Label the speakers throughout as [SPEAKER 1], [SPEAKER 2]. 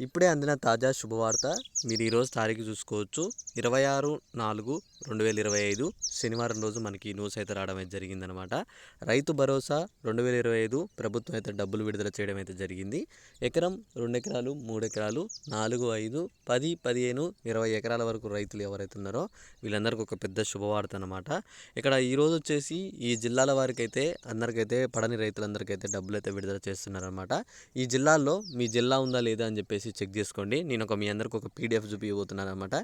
[SPEAKER 1] ఇప్పుడే అందిన తాజా శుభవార్త మీరు ఈరోజు తారీఖు చూసుకోవచ్చు. ఇరవై ఆరు నాలుగు రెండు వేల ఇరవై ఐదు శనివారం రోజు మనకి న్యూస్ అయితే రావడం అయితే జరిగిందనమాట రైతు భరోసా రెండు వేల ఇరవై ఐదు ప్రభుత్వం అయితే డబ్బులు విడుదల చేయడం అయితే జరిగింది. ఎకరం రెండు ఎకరాలు మూడు ఎకరాలు నాలుగు ఐదు పది పదిహేను ఇరవై ఎకరాల వరకు రైతులు ఎవరైతే ఉన్నారో వీళ్ళందరికీ ఒక పెద్ద శుభవార్త అనమాట ఇక్కడ ఈరోజు వచ్చేసి ఈ జిల్లాల వారికి అయితే అందరికైతే పడని రైతులందరికైతే డబ్బులు అయితే విడుదల చేస్తున్నారనమాట ఈ జిల్లాల్లో మీ జిల్లా ఉందా లేదా అని చెప్పేసి చెక్ చేసుకోండి. నేను ఒక మీ అందరికి ఒక పీడిఎఫ్ చూపించబోతున్నాను అనమాట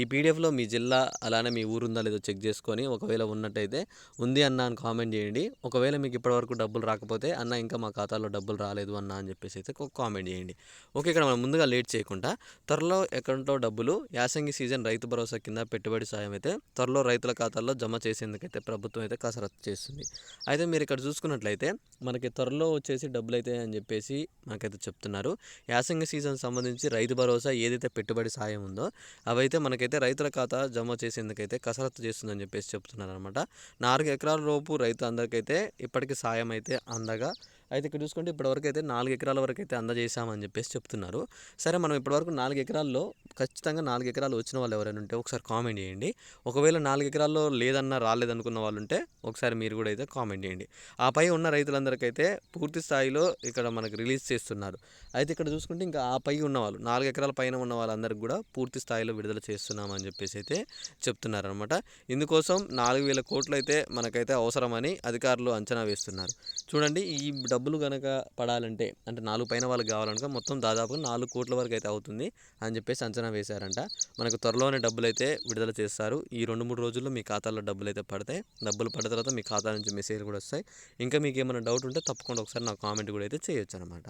[SPEAKER 1] ఈ పీడిఎఫ్లో మీ జిల్లా అలానే మీ ఊరు ఉందా లేదో చెక్ చేసుకొని ఒకవేళ ఉన్నట్టయితే ఉంది అన్న అని కామెంట్ చేయండి. ఒకవేళ మీకు ఇప్పటివరకు డబ్బులు రాకపోతే అన్న ఇంకా మా ఖాతాలో డబ్బులు రాలేదు అన్న అని చెప్పేసి అయితే ఒక కామెంట్ చేయండి. ఓకే ఇక్కడ మనం ముందుగా లేట్ చేయకుండా త్వరలో అకౌంట్లో డబ్బులు యాసంగి సీజన్ రైతు భరోసా కింద పెట్టుబడి సాయం అయితే త్వరలో రైతుల ఖాతాల్లో జమ చేసేందుకైతే ప్రభుత్వం అయితే కసరత్తు చేస్తుంది. అయితే మీరు ఇక్కడ చూసుకున్నట్లయితే మనకి త్వరలో వచ్చేసి డబ్బులు అయితే అని చెప్పేసి మనకైతే చెప్తున్నారు. యాసంగి సీజన్ సంబంధించి రైతు భరోసా ఏదైతే పెట్టుబడి సాయం ఉందో అవైతే మనకైతే రైతుల ఖాతా జమ చేసేందుకైతే కసరత్తు చేస్తుందని చెప్పేసి చెప్తున్నారు అనమాట నాలుగు ఎకరాల లోపు రైతు అందరికైతే ఇప్పటికీ సాయం అయితే అందగా అయితే ఇక్కడ చూసుకుంటే ఇప్పటివరకు అయితే నాలుగు ఎకరాల వరకు అయితే అందజేసామని చెప్పేసి చెప్తున్నారు. సరే మనం ఇప్పటివరకు నాలుగు ఎకరాల్లో ఖచ్చితంగా నాలుగు ఎకరాలు వచ్చిన వాళ్ళు ఎవరైనా ఉంటే ఒకసారి కామెంట్ చేయండి. ఒకవేళ నాలుగు ఎకరాల్లో లేదన్నా రాలేదనుకున్న వాళ్ళు ఉంటే ఒకసారి మీరు కూడా అయితే కామెంట్ చేయండి. ఆ పై ఉన్న రైతులందరికైతే పూర్తి స్థాయిలో ఇక్కడ మనకు రిలీజ్ చేస్తున్నారు. అయితే ఇక్కడ చూసుకుంటే ఇంకా ఆ పై ఉన్న వాళ్ళు నాలుగు ఎకరాల పైన ఉన్న వాళ్ళందరికీ కూడా పూర్తి స్థాయిలో విడుదల చేస్తున్నామని చెప్పేసి అయితే చెప్తున్నారనమాట ఇందుకోసం నాలుగు వేల కోట్లు అయితే మనకైతే అవసరమని అధికారులు అంచనా వేస్తున్నారు. చూడండి ఈ డబ్బులు కనుక పడాలంటే అంటే నాలుగు పైన వాళ్ళకి కావాలనుకో మొత్తం దాదాపు నాలుగు కోట్ల వరకు అయితే అవుతుంది అని చెప్పేసి అంచనా వేశారంట. మనకు త్వరలోనే డబ్బులు అయితే విడుదల చేస్తారు. ఈ రెండు మూడు రోజుల్లో మీ ఖాతాలో డబ్బులు అయితే పడతాయి. డబ్బులు పడిన తర్వాత మీ ఖాతా నుంచి మెసేజ్ కూడా వస్తాయి. ఇంకా మీకు ఏమైనా డౌట్ ఉంటే తప్పకుండా ఒకసారి నాకు కామెంట్ కూడా అయితే చేయొచ్చు అనమాట